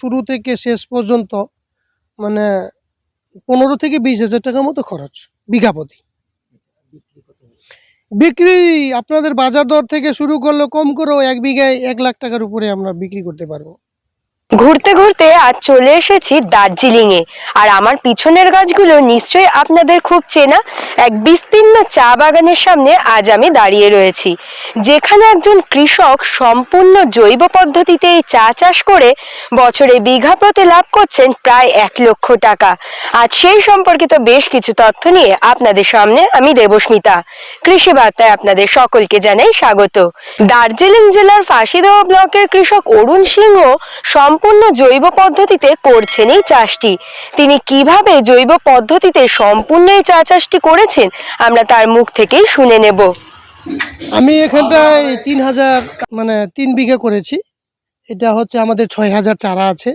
শুরু থেকে শেষ পর্যন্ত মানে পনেরো থেকে বিশ হাজার টাকার মতো খরচ, বিঘা প্রতি। বিক্রি আপনাদের বাজার দর থেকে শুরু করলে কম করেও এক বিঘায় এক লাখ টাকার উপরে আমরা বিক্রি করতে পারব। ঘুরতে ঘুরতে আজ চলে এসেছি দার্জিলিং এ আর আমার পিছনের গাছগুলো নিশ্চয়ই আপনাদের খুব চেনা। এক বিস্তীর্ণ চা বাগানের সামনে আজ আমি দাঁড়িয়ে রয়েছি। যেখানে একজন কৃষক সম্পূর্ণ জৈব পদ্ধতিতে এই চা চাষ করে বছরে বিঘা প্রতি লাভ করছেন প্রায় এক লক্ষ টাকা। আজ সেই সম্পর্কিত বেশ কিছু তথ্য নিয়ে আপনাদের সামনে আমি দেবস্মিতা কৃষি বার্তায় আপনাদের সকলকে জানাই স্বাগত। দার্জিলিং জেলার ফাঁসিদেওয়া ব্লকের কৃষক অরুণ সিংহ সম্পূর্ণ জৈব পদ্ধতিতে করছেন এই চাষটি। তিনি কীভাবে জৈব পদ্ধতিতে সম্পূর্ণ এই চা চাষটি করেছেন, আমরা তার মুখ থেকেই শুনে নেব। আমি এখানটায় তিন হাজার মানে তিন বিঘা করেছি। এটা হচ্ছে আমাদের ছয় হাজার চারা আছে।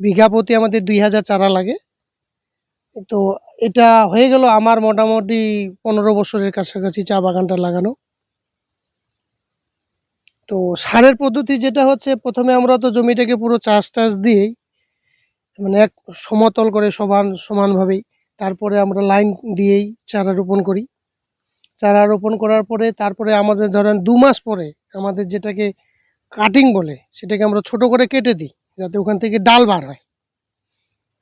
বিঘা প্রতি আমাদের দুই হাজার চারা লাগে। তো এটা হয়ে গেল আমার মোটামুটি পনেরো বছরের কাছাকাছি চা বাগানটা লাগানো। তো সারের পদ্ধতি যেটা হচ্ছে, প্রথমে আমরা তো জমিটাকে পুরো চাষ টাস দিয়েই মানে এক সমতল করে সমান, সমানভাবেই, তারপরে আমরা লাইন দিয়েই চারা রোপণ করি। চারা রোপণ করার পরে তারপরে আমাদের ধরেন দু মাস পরে আমাদের যেটাকে কাটিং বলে, সেটাকে আমরা ছোট করে কেটে দিই, যাতে ওখান থেকে ডাল বার হয়।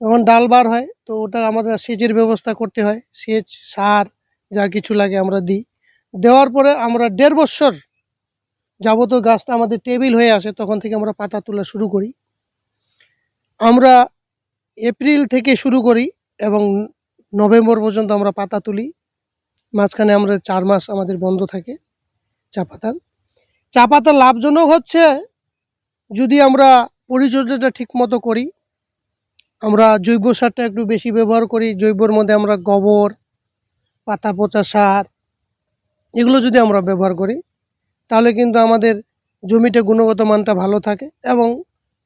যখন ডাল বার হয়, তো ওটা আমাদের সেচের ব্যবস্থা করতে হয়। সেচ, সার, যা কিছু লাগে আমরা দিই। দেওয়ার পরে আমরা দেড় বছর যাবত গাছটা আমাদের টেবিল হয়ে আসে, তখন থেকে আমরা পাতা তোলা শুরু করি। আমরা এপ্রিল থেকে শুরু করি এবং নভেম্বর পর্যন্ত আমরা পাতা তুলি। মাঝখানে আমরা চার মাস আমাদের বন্ধ থাকে চা পাতার চা পাতা লাভজনক হচ্ছে যদি আমরা পরিচর্যাটা ঠিক মতো করি। আমরা জৈব সারটা একটু বেশি ব্যবহার করি, জৈবর মধ্যে আমরা গোবর, পাতা পচা সার, এগুলো যদি আমরা ব্যবহার করি। তাহলে কিন্তু আমাদের জমিটা গুণগত মানটা ভালো থাকে এবং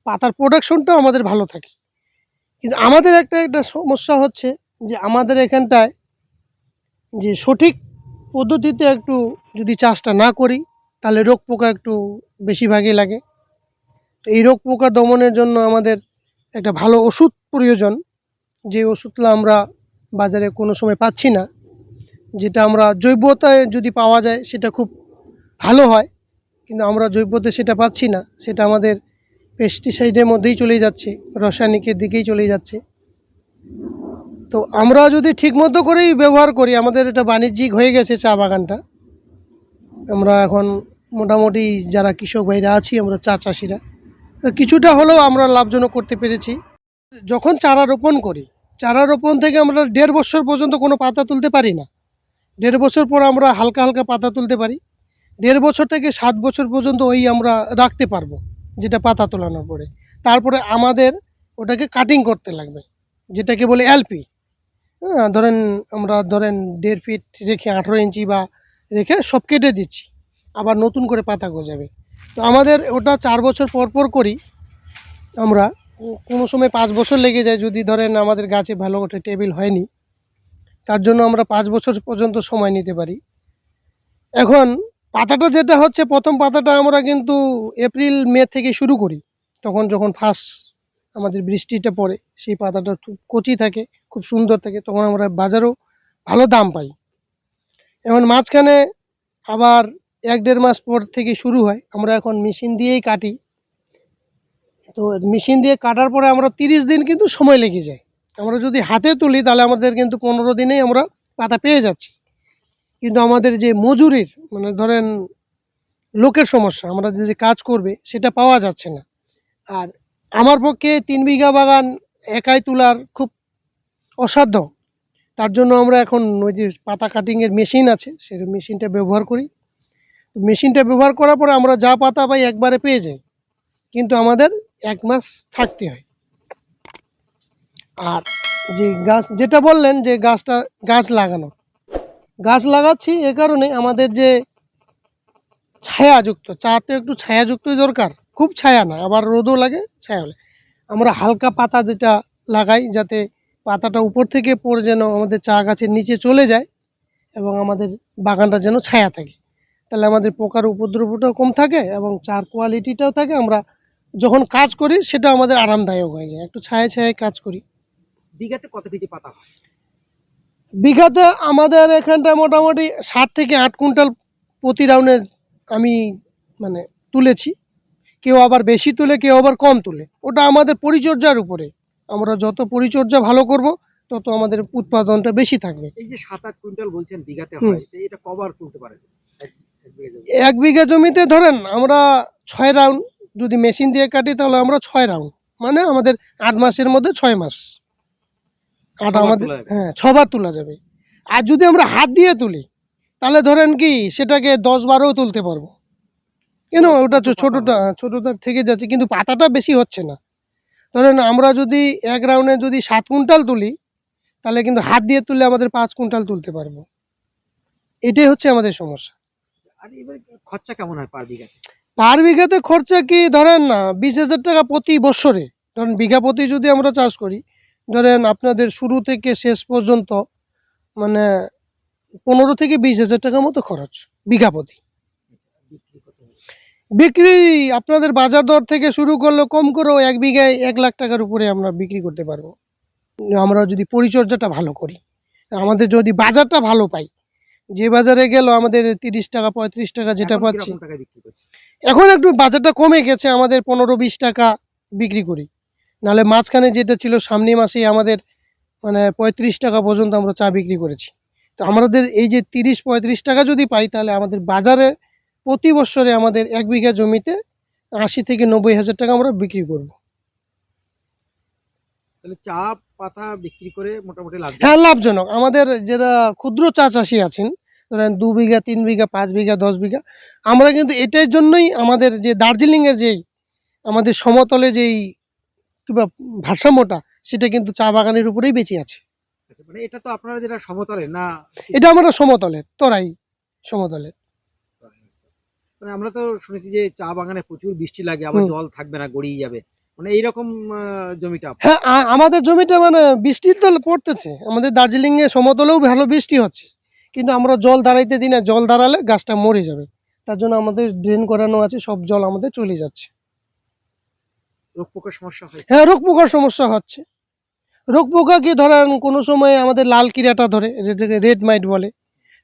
পাতার প্রোডাকশনটাও আমাদের ভালো থাকে। কিন্তু আমাদের একটা একটা সমস্যা হচ্ছে যে আমাদের এখানটায় যে সঠিক পদ্ধতিতে একটু যদি চাষটা না করি, তাহলে রোগ পোকা একটু বেশিরভাগই লাগে। তো এই রোগ পোকা দমনের জন্য আমাদের একটা ভালো ওষুধ প্রয়োজন, যে ওষুধটা আমরা বাজারে কোনো সময় পাচ্ছি না, যেটা আমরা জৈবতায় যদি পাওয়া যায়, সেটা খুব ভালো হয়, কিন্তু আমরা জৈবতে সেটা পাচ্ছি না। সেটা আমাদের পেস্টিসাইডের মধ্যেই চলে যাচ্ছে, রাসায়নিকের দিকেই চলে যাচ্ছে। তো আমরা যদি ঠিকমতো করেই ব্যবহার করি, আমাদের এটা বাণিজ্যিক হয়ে গেছে চা বাগানটা। আমরা এখন মোটামুটি যারা কৃষক ভাইরা আছি, আমরা চা চাষিরা কিছুটা হলেও আমরা লাভজনক করতে পেরেছি। যখন চারা রোপণ করি, চারা রোপণ থেকে আমরা দেড় বছর পর্যন্ত কোনো পাতা তুলতে পারি না। দেড় বছর পর আমরা হালকা হালকা পাতা তুলতে পারি। দেড় বছর থেকে সাত বছর পর্যন্ত ওই আমরা রাখতে পারব, যেটা পাতা তোলানোর পরে। তারপরে আমাদের ওটাকে কাটিং করতে লাগবে, যেটাকে বলে এলপি হ্যাঁ ধরেন আমরা ধরেন দেড় ফিট রেখে আঠেরো ইঞ্চি বা রেখে সব কেটে দিচ্ছি, আবার নতুন করে পাতা গজাবে। তো আমাদের ওটা চার বছর পর পর করি, আমরা কোনো সময় পাঁচ বছর লেগে যায়, যদি ধরেন আমাদের গাছে ভালো ওঠে টেবিল হয়নি, তার জন্য আমরা পাঁচ বছর পর্যন্ত সময় নিতে পারি। এখন পাতাটা যেটা হচ্ছে, প্রথম পাতাটা আমরা কিন্তু এপ্রিল, মে থেকে শুরু করি। তখন যখন ফার্স্ট আমাদের বৃষ্টিটা পড়ে, সেই পাতাটা কচি থাকে, খুব সুন্দর থাকে, তখন আমরা বাজারেও ভালো দাম পাই। এখন মাঝখানে আবার এক দেড় মাস পর থেকে শুরু হয়, আমরা এখন মেশিন দিয়েই কাটি। তো মেশিন দিয়ে কাটার পরে আমরা তিরিশ দিন কিন্তু সময় লেগে যায়। আমরা যদি হাতে তুলি, তাহলে আমাদের কিন্তু পনেরো দিনেই আমরা পাতা পেয়ে যাচ্ছি। কিন্তু আমাদের যে মজুরির মানে ধরেন লোকের সমস্যা, আমরা যে কাজ করবে সেটা পাওয়া যাচ্ছে না। আর আমার পক্ষে তিন বিঘা বাগান একাই তোলার খুব অসাধ্য। তার জন্য আমরা এখন ওই যে পাতা কাটিংয়ের মেশিন আছে, সেই মেশিনটা ব্যবহার করি। মেশিনটা ব্যবহার করার পরে আমরা যা পাতা পাই একবারে পেয়ে যাই। কিন্তু আমাদের এক মাস থাকতে হয়। আর যে গাছ, যেটা বললেন যে গাছটা গাছ লাগানো গাছ লাগাচ্ছি, এ কারণে আমাদের যে ছায়াযুক্ত চা তো একটু ছায়াযুক্তই দরকার। খুব ছায়া না আবার রোদও লাগে, ছায়া হলে আমরা হালকা পাতা যেটা লাগাই, যাতে পাতাটা উপর থেকে পড়ে যেন আমাদের চা গাছের নিচে চলে যায় এবং আমাদের বাগানটা যেন ছায়া থাকে। তাহলে আমাদের পোকার উপদ্রবটাও কম থাকে এবং চার কোয়ালিটিটাও থাকে। আমরা যখন কাজ করি, সেটা আমাদের আরামদায়ক হয়ে যায়। একটু ছায়া ছায়ায় কাজ করি। বিঘাতে কত কেজি পাতা হয়? বিঘাতে আমাদের এখানটায় মোটামুটি সাত থেকে আট কুইন্টাল প্রতি রাউন্ডে আমি মানে তুলেছি। কেউ আবার বেশি তুলে কেউ আবার কম তুলে। ওটা আমাদের পরিচর্যার উপরে। আমরা যত পরিচর্যা ভালো করব তত আমাদের উৎপাদনটা বেশি থাকবে। এই যে সাত আট কুইন্টাল বলছেন বিঘাতে হয় এটা কবার তুলতে পারে? এক বিঘা জমিতে ধরেন আমরা ছয় রাউন্ড যদি মেশিন দিয়ে কাটি তাহলে আমরা ছয় রাউন্ড মানে আমাদের আট মাসের মধ্যে ছয় মাস। ছবার আমাদের। হ্যাঁ ছবার তোলা যাবে। আর যদি আমরা হাত দিয়ে তুলি তাহলে ধরেন কি সেটাকে দশ বারোও তুলতে পারব। কেন ওটা ছোটোটা ছোটোটা থেকে যাচ্ছে কিন্তু পাতাটা বেশি হচ্ছে না। ধরেন আমরা যদি এক রাউন্ডে যদি সাত কুইন্টাল তুলি তাহলে কিন্তু হাত দিয়ে তুললে আমাদের পাঁচ কুইন্টাল তুলতে পারব। এটাই হচ্ছে আমাদের সমস্যা। আর এবার খরচা কেমন হয় পার বিঘাতে? পার বিঘাতে খরচা কি ধরেন না বিশ হাজার টাকা প্রতি বছরে। ধরেন বিঘা প্রতি যদি আমরা চাষ করি ধরেন আপনাদের শুরু থেকে শেষ পর্যন্ত মানে পনেরো থেকে বিশ হাজার টাকা মতো খরচ বিঘা প্রতি। বিক্রি আপনাদের বাজার দর থেকে শুরু করলে কম করেও এক বিঘায় এক লাখ টাকার উপরে আমরা বিক্রি করতে পারব। আমরা যদি পরিচর্যাটা ভালো করি আমাদের যদি বাজারটা ভালো পাই যে বাজারে গেল আমাদের তিরিশ টাকা পঁয়ত্রিশ টাকা যেটা পাচ্ছি। এখন একটু বাজারটা কমে গেছে আমাদের পনেরো বিশ টাকা বিক্রি করি। নাহলে মাঝখানে যেটা ছিল সামনে মাসেই আমাদের মানে পঁয়ত্রিশ টাকা পর্যন্ত আমরা চা বিক্রি করেছি। তো আমাদের এই যে তিরিশ পঁয়ত্রিশ টাকা যদি পাই তাহলে আমাদের বাজারে প্রতি বছরে আমাদের এক বিঘা জমিতে আশি থেকে নব্বই হাজার টাকা আমরা বিক্রি করব। তাহলে চা পাতা বিক্রি করে মোটামুটি লাভ হ্যাঁ লাভজনক। আমাদের যারা ক্ষুদ্র চা চাষি আছেন ধরেন দু বিঘা তিন বিঘা পাঁচ বিঘা দশ বিঘা আমরা কিন্তু এটার জন্যই আমাদের যে দার্জিলিংয়ের যেই আমাদের সমতলে যেই কিংবা ভারসাম্যটা সেটা কিন্তু চা বাগানের উপরেই বেঁচে আছে। আচ্ছা, মানে এটা তো আপনারা যেটা সমতলে না এটা আমরা সমতলের তরাই সমতলের মানে আমরা তো শুনেছি যে চা বাগানে প্রচুর বৃষ্টি লাগে আবার জল থাকবে না গড়িয়ে যাবে। মানে এইরকম জমিটা হ্যাঁ আমাদের জমিটা মানে বৃষ্টি তো পড়তেছে। আমাদের দার্জিলিংয়ে সমতলেও ভালো বৃষ্টি হচ্ছে। কিন্তু আমরা জল দাঁড়াইতে দিই না জল দাঁড়ালে গাছটা মরে যাবে। তার জন্য আমাদের ড্রেন করানো আছে সব জল আমাদের চলে যাচ্ছে। রোগ পোকার সমস্যা হয়? হ্যাঁ রোগ পোকার সমস্যা হচ্ছে। রোগ পোকা কি ধরেন কোনো সময় আমাদের লাল কিরাটা ধরে যেটাকে রেড মাইট বলে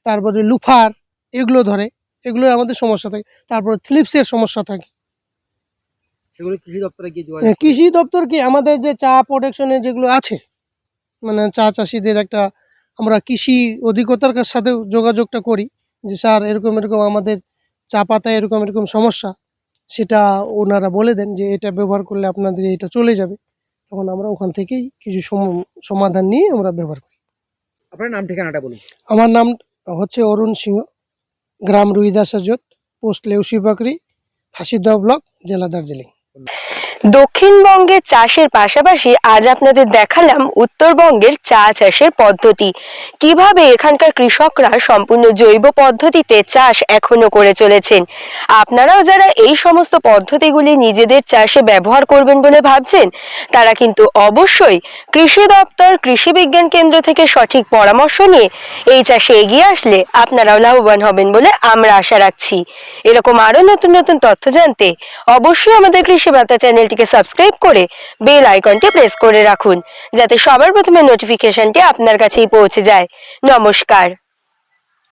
তারপরে লুফার এগুলো ধরে এগুলো আমাদের সমস্যা থাকে। তারপরে থ্লিপসের সমস্যা থাকে। সেগুলো কৃষি দপ্তরে গিয়ে হ্যাঁ, কৃষি দপ্তর কি আমাদের যে চা প্রোডাকশনের যেগুলো আছে মানে চা চাষিদের একটা আমরা কৃষি অধিকর্তার কাছ সাথে যোগাযোগটা করি যে স্যার এরকম এরকম আমাদের চা পাতায় এরকম এরকম সমস্যা। সেটা ওনারা বলে দেন যে এটা ব্যবহার করলে আপনাদের এটা চলে যাবে। তখন আমরা ওখান থেকেই কিছু সম- সমাধান নিয়ে আমরা ব্যবহার করি। আপনার নাম ঠিকানাটা বলুন। আমার নাম হচ্ছে অরুণ সিংহ গ্রাম রুইদাস পোস্ট লেউসি পাকড়ি হাসিদা ব্লক জেলা দার্জিলিং। দক্ষিণবঙ্গের চাষের পাশাপাশি আজ আপনাদের দেখালাম উত্তরবঙ্গের চা চাষের পদ্ধতি। কীভাবে এখানকার কৃষকরা সম্পূর্ণ জৈব পদ্ধতিতে চাষ এখনও করে চলেছেন? আপনারাও যারা এই সমস্ত পদ্ধতিগুলি নিজেদের চাষে ব্যবহার করবেন বলে ভাবছেন, তারা কিন্তু অবশ্যই কৃষি দপ্তর, কৃষি বিজ্ঞান কেন্দ্র থেকে সঠিক পরামর্শ নিয়ে এই চাষে এগিয়ে আসলে আপনারাও লাভবান হবেন বলে আমরা আশা রাখছি। এরকম আরও নতুন নতুন তথ্য জানতে অবশ্যই আমাদের কৃষি বার্তা চ্যানেলটিকে সাবস্ক্রাইব করে বেল আইকনটি প্রেস করে রাখুন, যাতে সবার প্রথমে নোটিফিকেশনটি আপনার কাছেই পৌঁছে যায়। নমস্কার।